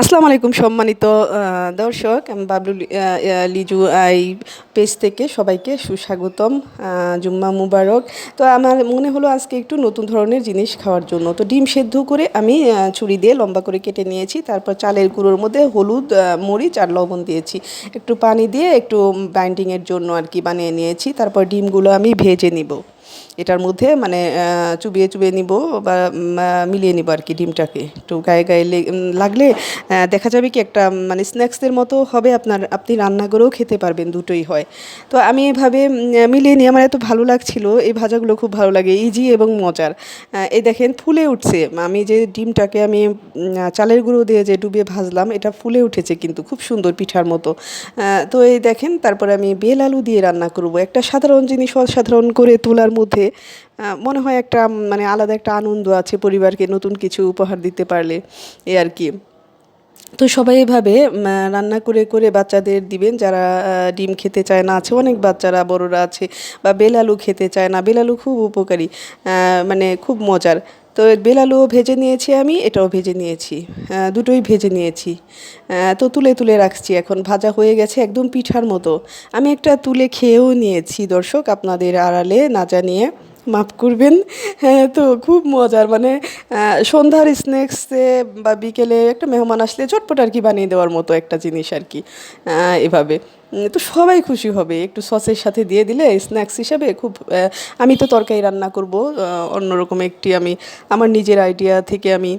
আসসালামু আলাইকুম সম্মানিত দর্শক, আমি বাবলু লিজু এই পেজ থেকে সবাইকে সুস্বাগতম জুম্মা মুবারক। তো আমার মনে হলো আজকে একটু নতুন ধরনের জিনিস খাওয়ার জন্য। তো ডিম সেদ্ধ করে আমি ছুরি দিয়ে লম্বা করে কেটে নিয়েছি, তারপর চালের গুঁড়োর মধ্যে হলুদ মরিচ আর লবণ দিয়েছি। একটু পানি দিয়ে একটু বাইন্ডিংয়ের জন্য আর কি বানিয়ে নিয়েছি, তারপর ডিমগুলো আমি ভেজে নিব। এটার মধ্যে মানে চুবিয়ে চুবিয়ে নিব বা মিলিয়ে নিব আর কি ডিমটাকে। একটু গায়ে গায়ে লাগলে দেখা যাবে কি একটা মানে স্ন্যাক্সের মতো হবে আপনার, আপনি রান্না করেও খেতে পারবেন, দুটোই হয়। তো আমি এভাবে মিলিয়ে নিয়ে আমার এত ভালো লাগছিল, এই ভাজাগুলো খুব ভালো লাগে, ইজি এবং মজার। এই দেখেন ফুলে উঠছে, আমি যে ডিমটাকে আমি চালের গুঁড়ো দিয়ে যে ডুবিয়ে ভাজলাম, এটা ফুলে উঠেছে কিন্তু, খুব সুন্দর পিঠার মতো। তো এই দেখেন, তারপরে আমি বেল আলু দিয়ে রান্না করব। একটা সাধারণ জিনিস অসাধারণ করে তোলার মধ্যে মনে হয় একটা মানে আলাদা একটা আনন্দ আছে পরিবারকে নতুন কিছু উপহার দিতে পারলে, এ আর কি। তো সবাই এভাবে রান্না করে করে বাচ্চাদের দিবেন, যারা ডিম খেতে চায় না, আছে অনেক বাচ্চারা, বড়রা আছে, বা বেলালু খেতে চায় না বেলালু খুব উপকারী মানে খুব মজার। তো বেলালুও ভেজে নিয়েছি আমি, এটাও ভেজে নিয়েছি। দুটোই ভেজে নিয়েছি। তো তুলে তুলে রাখছি এখন, ভাজা হয়ে গেছে একদম পিঠার মতো। আমি একটা তুলে খেয়েও নিয়েছি দর্শক, আপনাদের আড়ালে না জানিয়ে। মাফ করবেন। হ্যাঁ তো খুব মজার। মানে সন্ধ্যার স্ন্যাক্সে বা বিকেলে একটা মেহমান আসলে চটপট আর কি বানিয়ে দেওয়ার মতো একটা জিনিস আর কি এভাবে। তো সবাই খুশি হবে। একটু সসের সাথে দিয়ে দিলে স্ন্যাক্স হিসাবে খুব আমি তো তরকারি রান্না করব অন্যরকম একটি আমি, আমার নিজের আইডিয়া থেকে আমি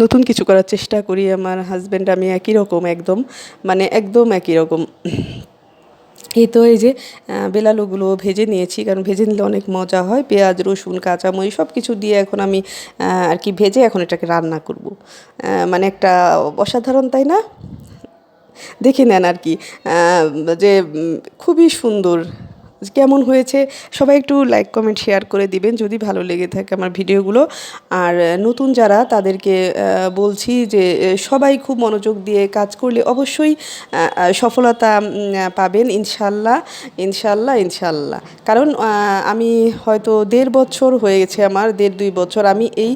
নতুন কিছু করার চেষ্টা করি। আমার হাজব্যান্ড আমি একই রকম একদম মানে একদম একই রকম। এই তো এই যে বেলালুগুলো ভেজে নিয়েছি, কারণ ভেজে নিলে অনেক মজা হয়। পেঁয়াজ, রসুন কাঁচামরি সব কিছু দিয়ে এখন আমি আর কি ভেজে এখন এটাকে রান্না করব। মানে একটা অসাধারণ, তাই না? দেখে নেন আর কি। যে খুবই সুন্দর কেমন হয়েছে, সবাই একটু লাইক কমেন্ট শেয়ার করে দিবেন যদি ভালো লেগে থাকে আমার ভিডিওগুলো। আর নতুন যারা তাদেরকে বলছি যে সবাই খুব মনোযোগ দিয়ে কাজ করলে অবশ্যই সফলতা পাবেন ইনশাল্লাহ ইনশাল্লাহ ইনশাল্লাহ। কারণ আমি হয়তো দেড় বছর হয়ে গেছে আমার, দেড় দুই বছর আমি এই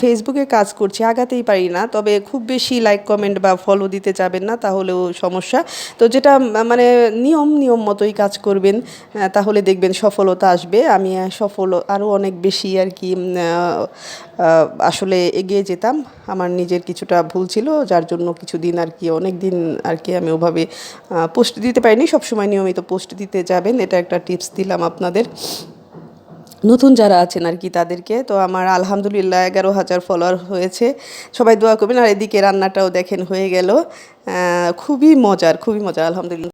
ফেসবুকে কাজ করছি, আগাতেই পারি না। তবে খুব বেশি লাইক কমেন্ট বা ফলো দিতে যাবেন না, তাহলেও সমস্যা। তো যেটা মানে নিয়ম নিয়ম মতোই কাজ করবেন তাহলে দেখবেন সফলতা আসবে। আমি সফল আরও অনেক বেশি আর কি আসলে এগিয়ে যেতাম। আমার নিজের কিছুটা ভুল ছিল, যার জন্য কিছুদিন আর কি অনেক দিন আর কি আমি ওভাবে পোস্ট দিতে পারিনি। সবসময় নিয়মিত পোস্ট দিতে যাবেন, এটা একটা টিপস দিলাম আপনাদের। নতুন যারা আছেন আর কি তাদেরকে, তো আমার আলহামদুলিল্লাহ এগারো হাজার ফলোয়ার হয়েছে। সবাই দোয়া করবেন। আর এদিকে রান্নাটাও দেখেন হয়ে গেল। খুবই মজার খুবই মজার, আলহামদুলিল্লাহ।